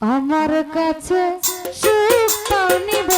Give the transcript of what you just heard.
আমার কাছে সুখ নিব।